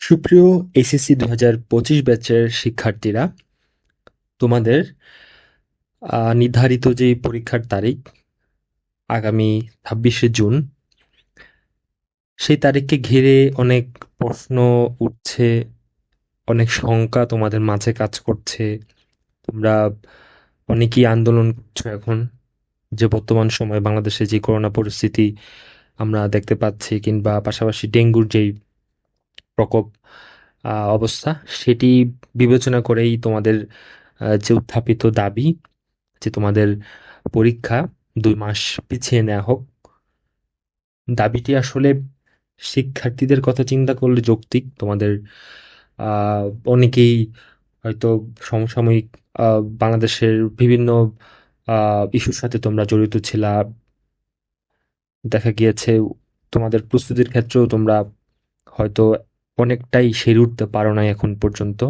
সুপ্রিয় এইচএসসি দু হাজার পঁচিশ ব্যাচের শিক্ষার্থীরা, তোমাদের নির্ধারিত যে পরীক্ষার তারিখ, আগামী ছাব্বিশে জুন, সেই তারিখকে ঘিরে অনেক প্রশ্ন উঠছে, অনেক শঙ্কা তোমাদের মাঝে কাজ করছে। তোমরা অনেকেই আন্দোলন করছ এখন, যে বর্তমান সময়ে বাংলাদেশে যে করোনা পরিস্থিতি আমরা দেখতে পাচ্ছি, কিংবা পাশাপাশি ডেঙ্গুর যেই প্রকোপ অবস্থা, সেটি বিবেচনা করেই তোমাদের যে উত্থাপিত দাবি, যে তোমাদের পরীক্ষা দুই মাস পিছিয়ে নেওয়া হোক, দাবিটি আসলে শিক্ষার্থীদের কথা চিন্তা করলে যৌক্তিক। তোমাদের অনেকেই হয়তো সমসাময়িক বাংলাদেশের বিভিন্ন ইস্যুর সাথে তোমরা জড়িত ছিলা। দেখা গিয়েছে তোমাদের প্রস্তুতির ক্ষেত্রেও তোমরা হয়তো অনেকটাই সেরে উঠতে পারো নাই এখন পর্যন্ত।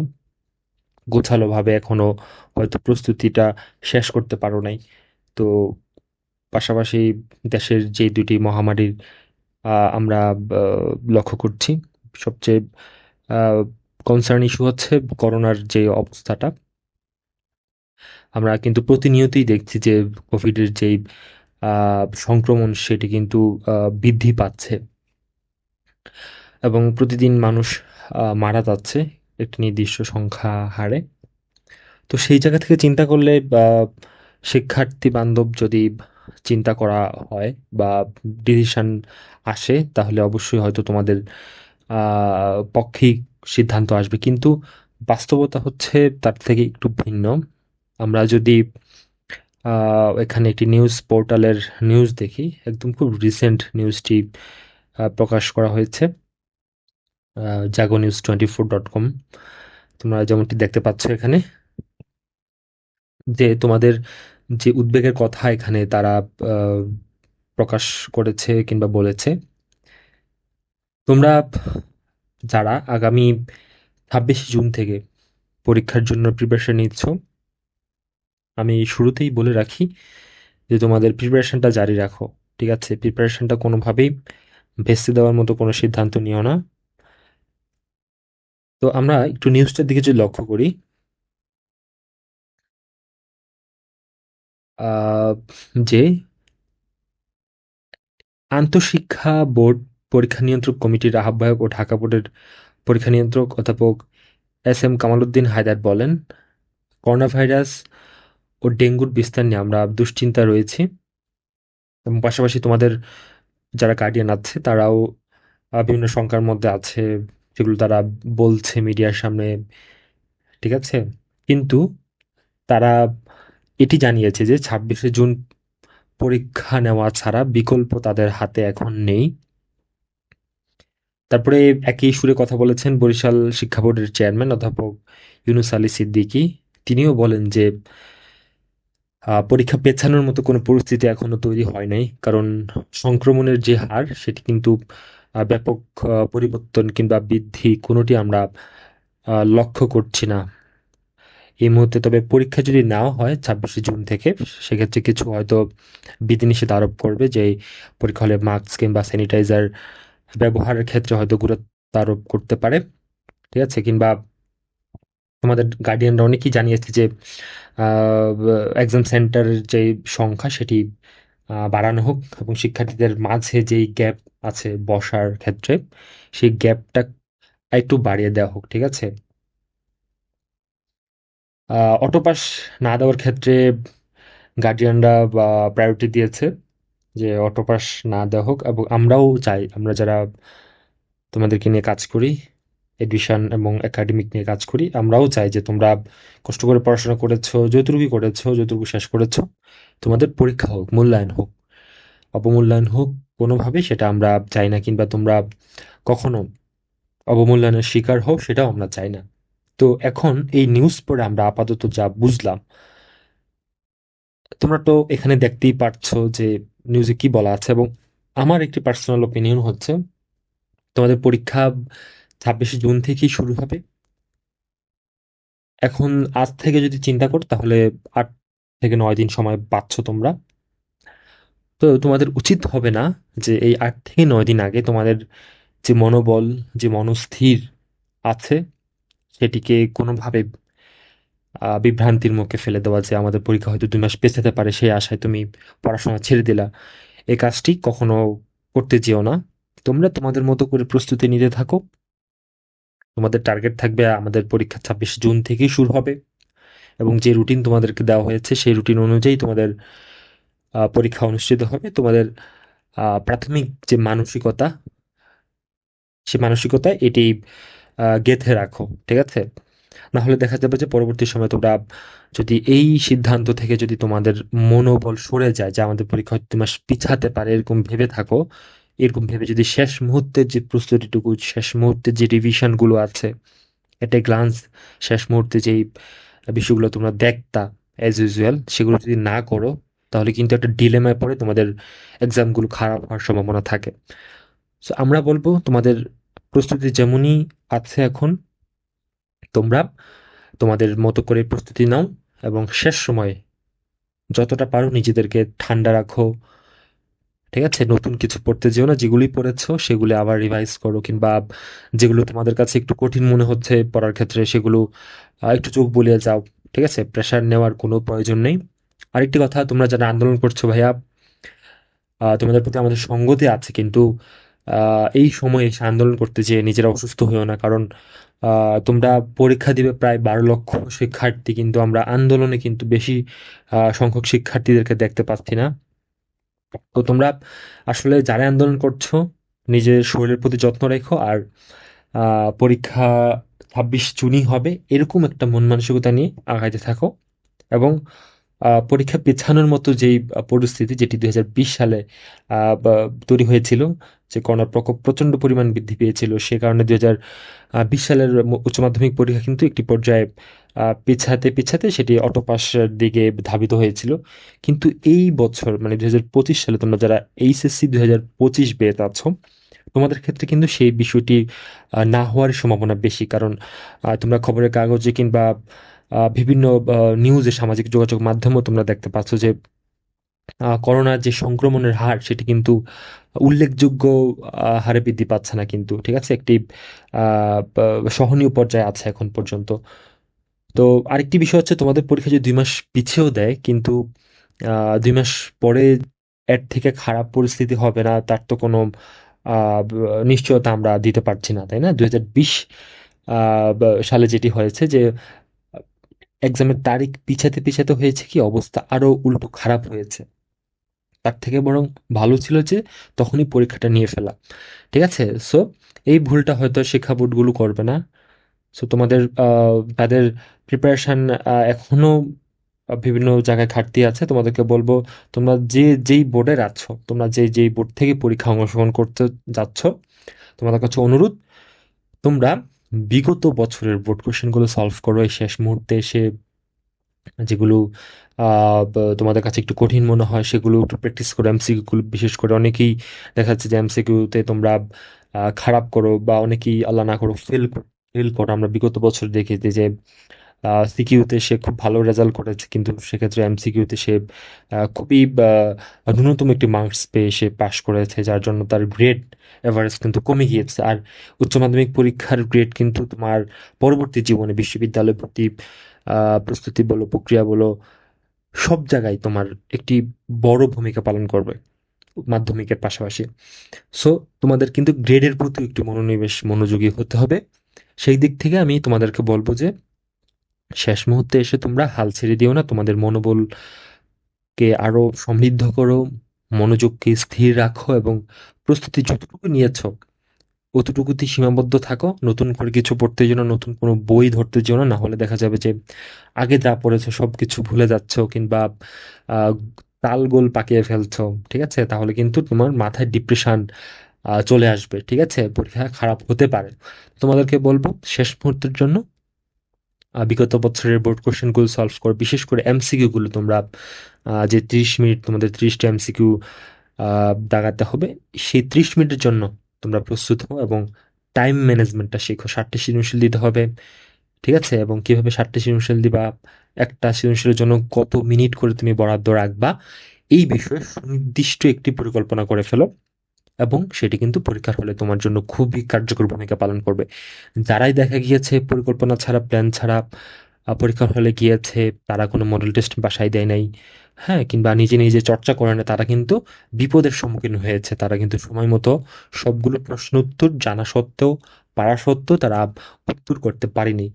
গোছালোভাবে এখনও হয়তো প্রস্তুতিটা শেষ করতে পারো নাই। তো পাশাপাশি দেশের যে দুটি মহামারীর আমরা লক্ষ্য করছি, সবচেয়ে কনসার্ন ইস্যু হচ্ছে করোনার যে অবস্থাটা। আমরা কিন্তু প্রতিনিয়তই দেখছি যে কোভিডের যেই সংক্রমণ সেটি কিন্তু বৃদ্ধি পাচ্ছে। এবং প্রতিদিন মানুষ মারা যাচ্ছে একটি নির্দিষ্ট সংখ্যা হারে। তো সেই জায়গা থেকে চিন্তা করলে শিক্ষার্থী বান্ধব যদি চিন্তা করা হয় বা ডিসিশন আসে, তাহলে অবশ্যই হয়তো তোমাদের পক্ষেই সিদ্ধান্ত আসবে। কিন্তু বাস্তবতা হচ্ছে তার থেকে একটু ভিন্ন। আমরা যদি এখানে একটি নিউজ পোর্টালের নিউজ দেখি, একদম খুব রিসেন্ট নিউজটি প্রকাশ করা হয়েছে। Jago news twenty four dot com তোমরা যেমনটি দেখতে পাচ্ছ এখানে, যে তোমাদের যে উদ্বেগের কথা এখানে তারা প্রকাশ করেছে কিংবা বলেছে। তোমরা যারা আগামী ছাব্বিশে জুন থেকে পরীক্ষার জন্য প্রিপারেশন নিচ্ছ, আমি শুরুতেই বলে রাখি যে তোমাদের প্রিপারেশনটা জারি রাখো, ঠিক আছে? প্রিপারেশনটা কোনোভাবেই ভেস্তে দেওয়ার মতো কোনো সিদ্ধান্ত নিও না। তো আমরা একটু নিউজটার দিকে যদি লক্ষ্য করি যে আন্তঃশিক্ষা বোর্ড পরীক্ষা নিয়ন্ত্রক কমিটির আহ্বায়ক ও ঢাকা বোর্ডের পরীক্ষা নিয়ন্ত্রক অধ্যাপক এস এম কামালউদ্দিন হায়দার বলেন করোনা ভাইরাস ও ডেঙ্গুর বিস্তার নিয়ে আমরা দুশ্চিন্তা রয়েছি এবং পাশাপাশি তোমাদের যারা গার্ডিয়ান আছে, তারাও বিভিন্ন শঙ্কার মধ্যে আছে যেগুলো তারা বলছে মিডিয়ার সামনে, ঠিক আছে? কিন্তু তারা এটি জানিয়েছে যে ছাব্বিশে জুন পরীক্ষা নেওয়া ছাড়া বিকল্প তাদের হাতে এখন নেই। তারপরে একই সুরে কথা বলেছেন বরিশাল শিক্ষা বোর্ডের চেয়ারম্যান অধ্যাপক ইউনুস আলী সিদ্দিকী। তিনিও বলেন যে পরীক্ষা পেছানোর মতো কোনো পরিস্থিতি এখনও তৈরি হয় নাই, কারণ সংক্রমণের যে হার, সেটি কিন্তু ব্যাপক পরিবর্তন কিংবা বৃদ্ধি কোনোটি আমরা লক্ষ্য করছি না। এই মুহূর্তে তবে পরীক্ষা যদি নেওয়া হয় ছাব্বিশে জুন থেকে, সেক্ষেত্রে কিছু হয়তো বিধিনিষেধ আরোপ করবে যে পরীক্ষা হলে মাস্ক কিংবা স্যানিটাইজার ব্যবহারের ক্ষেত্রে হয়তো গুরুত্ব আরোপ করতে পারে। ঠিক আছে? কিংবা আমাদের গার্ডিয়ানরা অনেকেই জানিয়েছে যে এক্সাম সেন্টারের যে সংখ্যা সেটি বাড়ানো হোক এবং শিক্ষার্থীদের মাঝে যেই গ্যাপ আছে বসার ক্ষেত্রে, সেই গ্যাপটা একটু বাড়িয়ে দেওয়া হোক, ঠিক আছে? অটোপাস না দেওয়ার ক্ষেত্রে গার্ডিয়ানরা প্রায়োরিটি দিয়েছে যে অটোপাস না দেওয়া হোক এবং আমরাও চাই, আমরা যারা তোমাদেরকে নিয়ে কাজ করি এডুকেশন এবং একাডেমিক নিয়ে কাজ করি। আমরাও চাই যে তোমরা কষ্ট করে পড়াশোনা করেছ যতটুকু করেছ, যতটুকু শেষ করেছ, তোমাদের পরীক্ষা হোক, মূল্যায়ন হোক, অবমূল্যায়ন হোক কোনোভাবে সেটা আমরা চাই না কিংবা তোমরা কখনো অবমূল্যায়নের শিকার হোক সেটাও আমরা চাই না। তো এখন এই নিউজ পড়ে আমরা আপাতত যা বুঝলাম, তোমরা তো এখানে দেখতেই পারছ যে নিউজে কি বলা আছে এবং আমার একটি পার্সোনাল ওপিনিয়ন হচ্ছে, তোমাদের পরীক্ষা ছাব্বিশে জুন থেকেই শুরু হবে। এখন আজ থেকে যদি চিন্তা করো, তাহলে আট থেকে নয় দিন সময় পাচ্ছ তোমরা। তো তোমাদের উচিত হবে না যে এই আট থেকে নয় দিন আগে তোমাদের যে মনোবল, যে মনস্থির আছে, সেটিকে কোনোভাবে বিভ্রান্তির মুখে ফেলে দেওয়া যে আমাদের পরীক্ষা হয়তো দুই মাস পেছাতে পারে, সেই আশায় তুমি পড়াশোনা ছেড়ে দিলা। এই কাজটি কখনো করতে যেও না। তোমরা তোমাদের মতো করে প্রস্তুতি নিতে থাকো। তোমাদের টার্গেট থাকবে আমাদের পরীক্ষা ছাব্বিশ জুন থেকেই শুরু হবে। এবং যে রুটিন তোমাদেরকে দেওয়া হয়েছে, সেই রুটিন অনুযায়ী তোমাদের পরীক্ষা অনুষ্ঠিত হবে। তোমাদের প্রাথমিক যে মানসিকতা, সে মানসিকতা এটি গেঁথে রাখো, ঠিক আছে? না হলে দেখা যাবে যে পরবর্তী সময় তোমরা যদি এই সিদ্ধান্ত থেকে যদি তোমাদের মনোবল সরে যায় যে আমাদের পরীক্ষা মাস পিছাতে পারে, এরকম ভেবে থাকো এরকম ভেবে যদি শেষ মুহূর্তের যে প্রস্তুতিটুকু, শেষ মুহূর্তের যে রিভিশনগুলো আছে এটা গ্লান্স শেষ মুহূর্তে যেই বিষয়গুলো তোমরা দেখতা অ্যাজ ইউজুয়াল সেগুলো যদি না করো, তাহলে কিন্তু একটা ডিলেমায় পড়ে তোমাদের এক্সামগুলো খারাপ হওয়ার সম্ভাবনা থাকে। সো আমরা বলব তোমাদের প্রস্তুতি যেমনই আছে এখন, তোমরা তোমাদের মতো করে প্রস্তুতি নাও এবং শেষ সময়ে যতটা পারো নিজেদেরকে ঠান্ডা রাখো ঠিক আছে? নতুন কিছু পড়তে যেও না, যেগুলি পড়েছো সেগুলি আবার রিভাইজ করো কিংবা যেগুলো তোমাদের কাছে একটু কঠিন মনে হচ্ছে পড়ার ক্ষেত্রে সেগুলো একটু চোখ বুলিয়ে যাও, ঠিক আছে? প্রেশার নেওয়ার কোনো প্রয়োজন নেই। আরেকটি কথা, তোমরা যারা আন্দোলন করছ ভাইয়া তোমাদের প্রতি আমাদের সঙ্গতি আছে কিন্তু এই সময়ে এসে আন্দোলন করতে যেয়ে নিজেরা অসুস্থ হইও না। কারণ তোমরা পরীক্ষা দিবে প্রায় বারো লক্ষ শিক্ষার্থী কিন্তু আমরা আন্দোলনে কিন্তু বেশি সংখ্যক শিক্ষার্থীদেরকে দেখতে পাচ্ছি না। তো তোমরা আসলে যারা আন্দোলন করছ, নিজের শরীরের প্রতি যত্ন রেখো আর পরীক্ষা ছাব্বিশ জুনই হবে, এরকম একটা মন মানসিকতা নিয়ে আগাইতে থাকো এবং পরীক্ষা পেছানোর মতো যেই পরিস্থিতি যেটি দুই হাজার বিশ সালে তৈরি হয়েছিল, যে করোনার প্রকোপ প্রচণ্ড পরিমাণ বৃদ্ধি পেয়েছিল, সে কারণে দুই হাজার বিশ সালের উচ্চ মাধ্যমিক পরীক্ষা কিন্তু একটি পর্যায়ে পিছাতে পিছাতে সেটি অটোপাসের দিকে ধাবিত হয়েছিল। কিন্তু এই বছর মানে দুই হাজার পঁচিশ সালে তোমরা যারা এইচএসসি দুই হাজার পঁচিশ বেত আছো, তোমাদের ক্ষেত্রে কিন্তু সেই বিষয়টি না হওয়ার সম্ভাবনা বেশি। কারণ তোমরা খবরের কাগজে কিংবা বিভিন্ন নিউজে সামাজিক যোগাযোগ মাধ্যমেও তোমরা দেখতে পাচ্ছ যে করোনার যে সংক্রমণের হার, সেটি কিন্তু উল্লেখযোগ্য হারে বৃদ্ধি পাচ্ছে না কিন্তু, ঠিক আছে? একটি সহনীয় পর্যায়ে আছে এখন পর্যন্ত। তো আরেকটি বিষয় হচ্ছে, তোমাদের পরীক্ষা যদি দুই মাস পিছিয়েও দেয়, কিন্তু দুই মাস পরে এর থেকে খারাপ পরিস্থিতি হবে না, তার তো কোনো নিশ্চয়তা আমরা দিতে পারছি না, তাই না? দুই হাজার বিশ সালে যেটি হয়েছে যে এক্সামের তারিখ পিছাতে পিছাতে হয়েছে কি অবস্থা? আরও উল্টো খারাপ হয়েছে। তার থেকে বরং ভালো ছিল যে তখনই পরীক্ষাটা নিয়ে ফেলা। ঠিক আছে? সো এই ভুলটা হয়তো শিক্ষা বোর্ডগুলো করবে না। সো তোমাদের তাদের প্রিপারেশন এখনও বিভিন্ন জায়গায় ঘাটতি আছে। তোমাদেরকে বলব, তোমরা যে, যেই বোর্ডে আছো, তোমরা যে, যেই বোর্ড থেকে পরীক্ষা অংশগ্রহণ করতে যাচ্ছ, তোমাদের কাছে অনুরোধ, তোমরা বিগত বছরের বোর্ড কোশ্চেনগুলো সলভ করো, এই শেষ মুহূর্তে এসে যেগুলো তোমাদের কাছে একটু কঠিন মনে হয়, সেগুলো একটু প্র্যাকটিস করো এমসিকিউ গুলো বিশেষ করে অনেকেই দেখা যাচ্ছে যে এমসিকিউতে তোমরা খারাপ করো বা অনেকেই আল্লাহ না করো ফেল ফেল করো। আমরা বিগত বছর দেখেছি যে সিকিউতে সে খুব ভালো রেজাল্ট করেছে কিন্তু সেক্ষেত্রে এমসিকিউতে সে খুবই ন্যূনতম একটি মার্কস পেয়ে সে পাশ করেছে যার জন্য তার গ্রেড এভারেজ কিন্তু কমে গিয়েছে। আর উচ্চ মাধ্যমিক পরীক্ষার গ্রেড কিন্তু তোমার পরবর্তী জীবনে বিশ্ববিদ্যালয় আহ, প্রস্তুতি বলো প্রক্রিয়া বলো সব জায়গায় তোমার একটি বড় ভূমিকা পালন করবে মাধ্যমিকের পাশাপাশি। সো তোমাদের কিন্তু গ্রেডের প্রতি একটু মনোনিবেশ মনোযোগী হতে হবে। সেই দিক থেকে আমি তোমাদেরকে বলব যে শেষ মুহূর্তে এসে তোমরা হাল ছেড়ে দিও না। তোমাদের মনোবলকে আরও সমৃদ্ধ করো, মনোযোগকে স্থির রাখো এবং প্রস্তুতি যতটুকু নিয়েছো অতটুকুতেই সীমাবদ্ধ থাকো। নতুন করে কিছু পড়তে যেও না নতুন কোনো বই ধরতে যেও না। হলে দেখা যাবে যে আগে যা পড়েছো সব কিছু ভুলে যাচ্ছো কিংবা তালগোল পাকিয়ে ফেলছো, ঠিক আছে? তাহলে কিন্তু তোমার মাথায় ডিপ্রেশন চলে আসবে, ঠিক আছে? পরীক্ষা খারাপ হতে পারে। তোমাদেরকে বলব, শেষ মুহূর্তের জন্য বিগত বছরের বোর্ড কোশ্চেনগুলো সলভ করো, বিশেষ করে এমসিকিউ গুলো তোমরা যে ত্রিশ মিনিট তোমাদের ত্রিশটা এমসিকিউ দাগাতে হবে, সেই ত্রিশ মিনিটের জন্য তোমরা প্রস্তুত হও এবং টাইম ম্যানেজমেন্টটা শেখো। ষাটটা সৃজনশীল দিতে হবে, ঠিক আছে? এবং কীভাবে ষাটটা সৃজনশীল দিবা, একটা সৃজনশীলের জন্য কত মিনিট করে তুমি বরাদ্দ রাখবা, এই বিষয়ে সুনির্দিষ্ট একটি পরিকল্পনা করে ফেলো। এবং সেটি কিন্তু পরীক্ষার হলে তোমার জন্য খুবই কার্যকর ভূমিকা পালন করবে যারাই দেখা গিয়েছে পরিকল্পনা ছাড়া প্ল্যান ছাড়া পরীক্ষার হলে গিয়েছে, তারা কোনো মডেল টেস্ট বাসায় দেয় নাই, হ্যাঁ? কিংবা নিজে, নিজে চর্চা করে না, তারা কিন্তু বিপদের সম্মুখীন হয়েছে। তারা কিন্তু সময় মতো সবগুলো প্রশ্ন উত্তর জানা সত্ত্বেও, পারা সত্ত্বেও তারা উত্তর করতে পারেনি।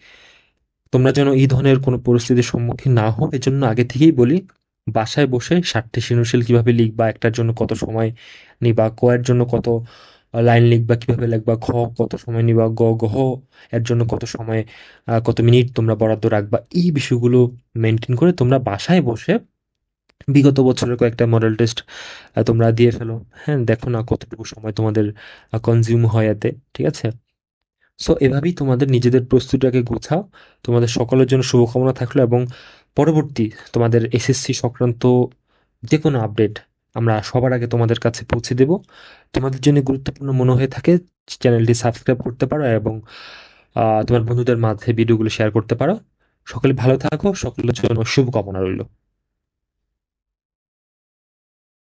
তোমরা যেন এই ধরনের কোনো পরিস্থিতির সম্মুখীন না হও, এজন্য আগে থেকেই বলি, বাসায় বসে সাতটি সৃজনশীল কীভাবে লিখবা, একটার জন্য কত সময় নিবা, ক এর জন্য কত লাইন লিখবা, কীভাবে লিখবা, খ কত সময় নিবা, গ, গহ এর জন্য কত সময় কত মিনিট তোমরা বরাদ্দ রাখবা এই বিষয়গুলো মেনটেন করে তোমরা বাসায় বসে বিগত বছরের কয়েকটা মডেল টেস্ট তোমরা দিয়ে ফেলো। হ্যাঁ দেখো না কতটুকু সময় তোমাদের কনজিউম হয় এতে ঠিক আছে? সো এভাবেই তোমাদের নিজেদের প্রস্তুতিটাকে গোছাও তোমাদের সকলের জন্য শুভকামনা থাকল এবং পরবর্তী তোমাদের এসএসসি সংক্রান্ত যে কোনো আপডেট আমরা সবার আগে তোমাদের কাছে পৌঁছে দেব। তোমাদের জন্য গুরুত্বপূর্ণ মনে হয়ে থাকে চ্যানেলটি সাবস্ক্রাইব করতে পারো এবং তোমার বন্ধুদের মাঝে ভিডিওগুলো শেয়ার করতে পারো। সকলে ভালো থাকো, সকলের জন্য শুভকামনা রইল।